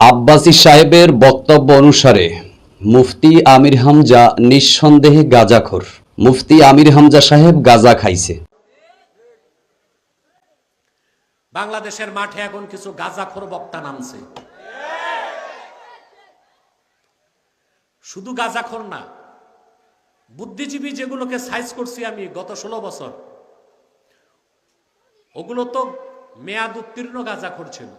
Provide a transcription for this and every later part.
আব্বাসী সাহেবের বক্তব্য অনুসারে, মুফতি আমির হামজা নিঃসন্দেহে গাজাখোর। মুফতি আমির হামজা সাহেব গাজা খাইছে। বাংলাদেশের মাঠে এখন কিছু গাজাখোর বক্তা নামছে। শুধু গাজাখোর না, বুদ্ধিজীবী যেগুলোকে সাইজ করছি আমি গত ষোলো বছর, ওগুলো তো মেয়াদ উত্তীর্ণ গাজাখোর ছিল।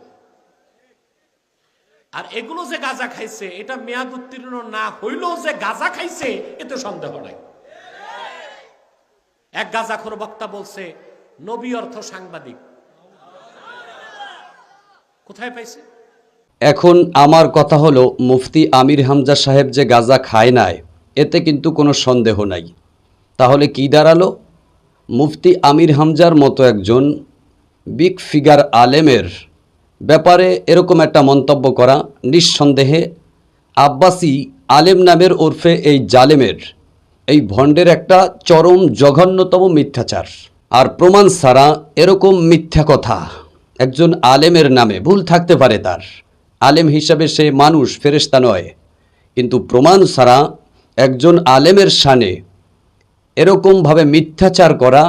আর এগুলো যে গাজা খাইছে, এটা মেয়াদ উত্তীর্ণ না হইলেও যে গাজা খাইছে, এতে সন্দেহ নাই। এক গাজাখোর বক্তা বলছে, নবী অর্থ সাংবাদিক। কোথায় পাইছে? এখন আমার কথা হলো, মুফতি আমির হামজা সাহেব যে গাজা খায় নাই, এতে কিন্তু কোনো সন্দেহ নাই। তাহলে কি দাঁড়াল? মুফতি আমির হামজার মতো একজন বিগ ফিগার আলেমের ব্যাপারে এরকম একটা মন্তব্য করা নিঃসন্দেহে আব্বাসি আলেম নামের ওরফে এই জালেমের এই ভণ্ডের একটা চরম জঘন্যতম মিথ্যাচার। আর প্রমাণ ছাড়া এরকম মিথ্যা কথা একজন আলেমের নামে ভুল থাকতে পারে তার। আলেম হিসাবে সে মানুষ, ফেরেশতা নয়। কিন্তু প্রমাণ ছাড়া একজন আলেমের শানে এরকমভাবে মিথ্যাচার করা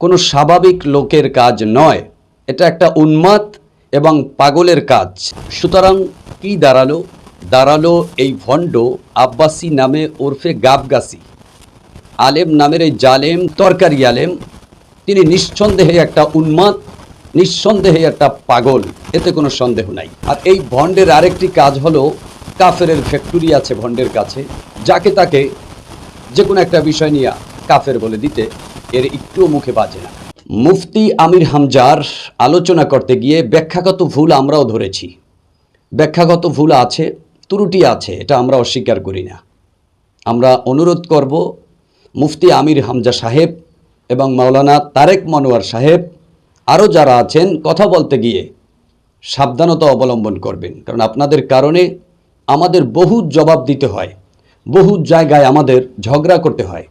কোনো স্বাভাবিক লোকের কাজ নয়। এটা একটা উন্মাদ এবং পাগলের কাজ। সুতরাং কি দাঁড়াল? দাঁড়াল এই ভণ্ড আব্বাসি নামে ওরফে গাবগাসি। আলেম নামের এই জালেম, তরকারি আলেম, তিনি নিঃসন্দেহে একটা উন্মাদ, নিঃসন্দেহে একটা পাগল, এতে কোনো সন্দেহ নাই। আর এই ভণ্ডের আরেকটি কাজ হলো, কাফেরের ফ্যাক্টরি আছে ভণ্ডের কাছে, যাকে তাকে যে কোনো একটা বিষয় নিয়ে কাফের বলে দিতে, এর একটুও মুখে বাজে না। মুফতি আমির হামজার আলোচনা করতে গিয়ে ব্যাখ্যাগত ভুল আমরাও ধরেছি। ব্যাখ্যাগত ভুল আছে, ত্রুটি আছে, এটা আমরা অস্বীকার করি না। আমরা অনুরোধ করব মুফতি আমির হামজা সাহেব এবং মাওলানা তারেক মনোয়ার সাহেব, আরও যারা আছেন, কথা বলতে গিয়ে সাবধানতা অবলম্বন করবেন। কারণ আপনাদের কারণে আমাদের বহু জবাব দিতে হয়, বহু জায়গায় আমাদের ঝগড়া করতে হয়।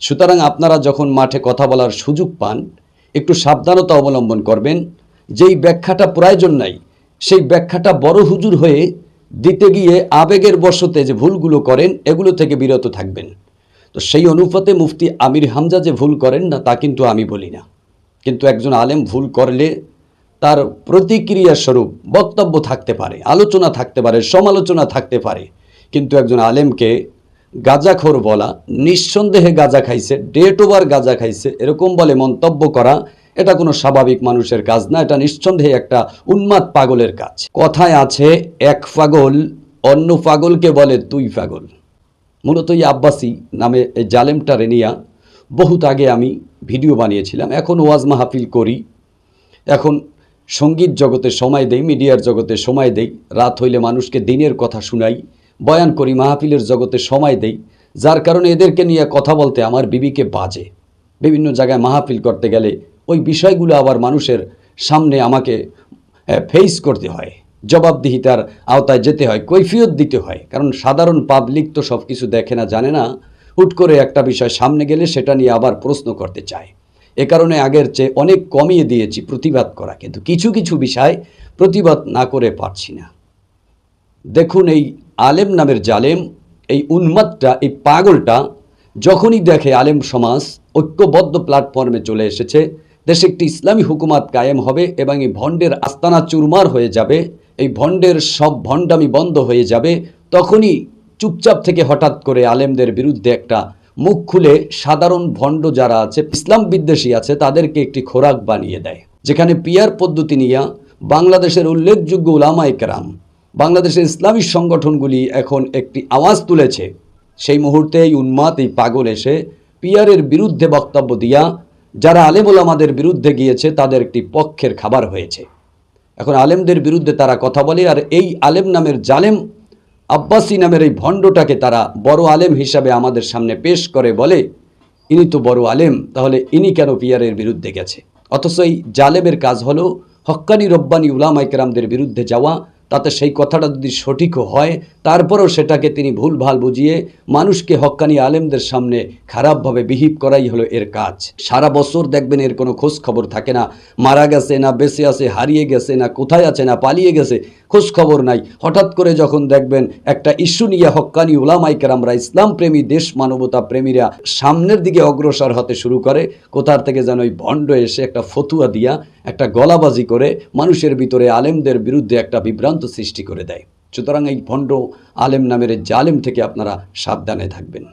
সুতরাং আপনারা যখন মাঠে কথা বলার সুযোগ পান একটু সাবধানতা অবলম্বন করবেন। যেই ব্যাখ্যাটা প্রয়োজন নাই, সেই ব্যাখ্যাটা বড় হুজুর হয়ে দিতে গিয়ে আবেগের বশতে যে ভুলগুলো করেন, এগুলো থেকে বিরত থাকবেন। তো সেই অনুপাতে মুফতি আমির হামজা যে ভুল করেন না, তা কিন্তু আমি বলি না। কিন্তু একজন আলেম ভুল করলে তার প্রতিক্রিয়া স্বরূপ বক্তব্য থাকতে পারে, আলোচনা থাকতে পারে, সমালোচনা থাকতে পারে। কিন্তু একজন আলেমকে গাজাখোর বলা, নিঃসন্দেহে গাজা খাইছে, ডেট ওভার গাজা খাইছে, এরকম বলে মন্তব্য করা, এটা কোনো স্বাভাবিক মানুষের কাজ না, এটা নিঃসন্দেহে একটা উন্মাদ পাগলের কাজ। কথায় আছে, এক পাগল অন্য পাগলকে বলে তুই পাগল। মূলত এই আব্বাসি নামে এই জালেমটা রেনিয়া, বহুত আগে আমি ভিডিও বানিয়েছিলাম, এখন ওয়াজ মাহফিল করি। এখন সংগীত জগতে সময় দেই, মিডিয়ার জগতে সময় দেই, রাত হইলে মানুষকে দিনের কথা শুনাই বয়ান করি, মাহফিলের জগতে সময় দেই, যার কারণে এদেরকে নিয়ে কথা বলতে আমার বিবিকে বাজে। বিভিন্ন জায়গায় মাহফিল করতে গেলে ওই বিষয়গুলো আবার মানুষের সামনে আমাকে ফেস করতে হয়। জবাবদিহিতার আওতায় যেতে হয়, কৈফিয়ত দিতে হয়। কারণ সাধারণ পাবলিক তো সব কিছু দেখে না, জানে না। হুট করে একটা বিষয় সামনে গেলে সেটা নিয়ে আবার প্রশ্ন করতে চায়। এ কারণে আগের চেয়ে অনেক কমিয়ে দিয়েছি প্রতিবাদ করা, কিন্তু কিছু কিছু বিষয় প্রতিবাদ না করে পারছি না। দেখুন এই আলেম নামের জালেম, এই উন্মাদটা এই পাগলটা যখনই দেখে আলেম সমাজ ঐক্যবদ্ধ প্ল্যাটফর্মে চলে এসেছে, দেশে একটি ইসলামী হুকুমাত কায়েম হবে এবং এই ভণ্ডের আস্তানা চুরমার হয়ে যাবে, এই ভণ্ডের সব ভণ্ডামি বন্ধ হয়ে যাবে, তখনই চুপচাপ থেকে হঠাৎ করে আলেমদের বিরুদ্ধে একটা মুখ খুলে সাধারণ ভণ্ড যারা আছে, ইসলাম বিদ্বেষী আছে, তাদেরকে একটি খোরাক বানিয়ে দেয়। যেখানে পিয়ার পদ্ধতি নিয়ে বাংলাদেশের উল্লেখযোগ্য উলামা একরাম বাংলাদেশের ইসলামী সংগঠনগুলি এখন একটি আওয়াজ তুলেছে। সেই মুহূর্তে এই উন্মাদ এই পাগল এসে পিয়ারের বিরুদ্ধে বক্তব্য দিয়া, যারা আলেমুল আমাদের বিরুদ্ধে গিয়েছে, তাদের একটি পক্ষের খাবার হয়েছে। এখন আলেমদের বিরুদ্ধে তারা কথা বলে, আর এই আলেম নামের জালেম আব্বাসী নামের এই ভণ্ডটাকে তারা বড় আলেম হিসাবে আমাদের সামনে পেশ করে বলে, ইনি তো বড় আলেম, তাহলে ইনি কেন পিয়ারের বিরুদ্ধে গেছে? অথচ এই জালেমের কাজ হলো, হক্কানি রব্বানি উলামাইকেরামদের বিরুদ্ধে যাওয়া তাতে সেই কথাটা যদি সঠিকও হয়, তারপরেও সেটাকে তিনি ভুলভাল বুঝিয়ে মানুষকে হক্কানি আলেমদের সামনে খারাপভাবে বিহিভ করাই হলো এর কাজ। সারা বছর দেখবেন এর কোনো খোঁজ খবর থাকে না। মারা গেছে না বেঁচে আছে, হারিয়ে গেছে না কোথায় আছে, না পালিয়ে গেছে খোঁজ খবর নাই। হঠাৎ করে যখন দেখবেন একটা ইস্যু নিয়ে হক্কানি উলামাইকার আমরা ইসলাম প্রেমী দেশ মানবতা প্রেমীরা সামনের দিকে অগ্রসর হতে শুরু করে, কোথার থেকে যেন ওই ভণ্ড এসে একটা ফতুয়া দিয়া, একটা গলাবাজি করে মানুষের ভিতরে আলেমদের বিরুদ্ধে একটা বিভ্রান্ত সৃষ্টি করে দেয়। সুতরাং এই ভণ্ড আলেম নামের জালেম থেকে আপনারা সাবধানে থাকবেন।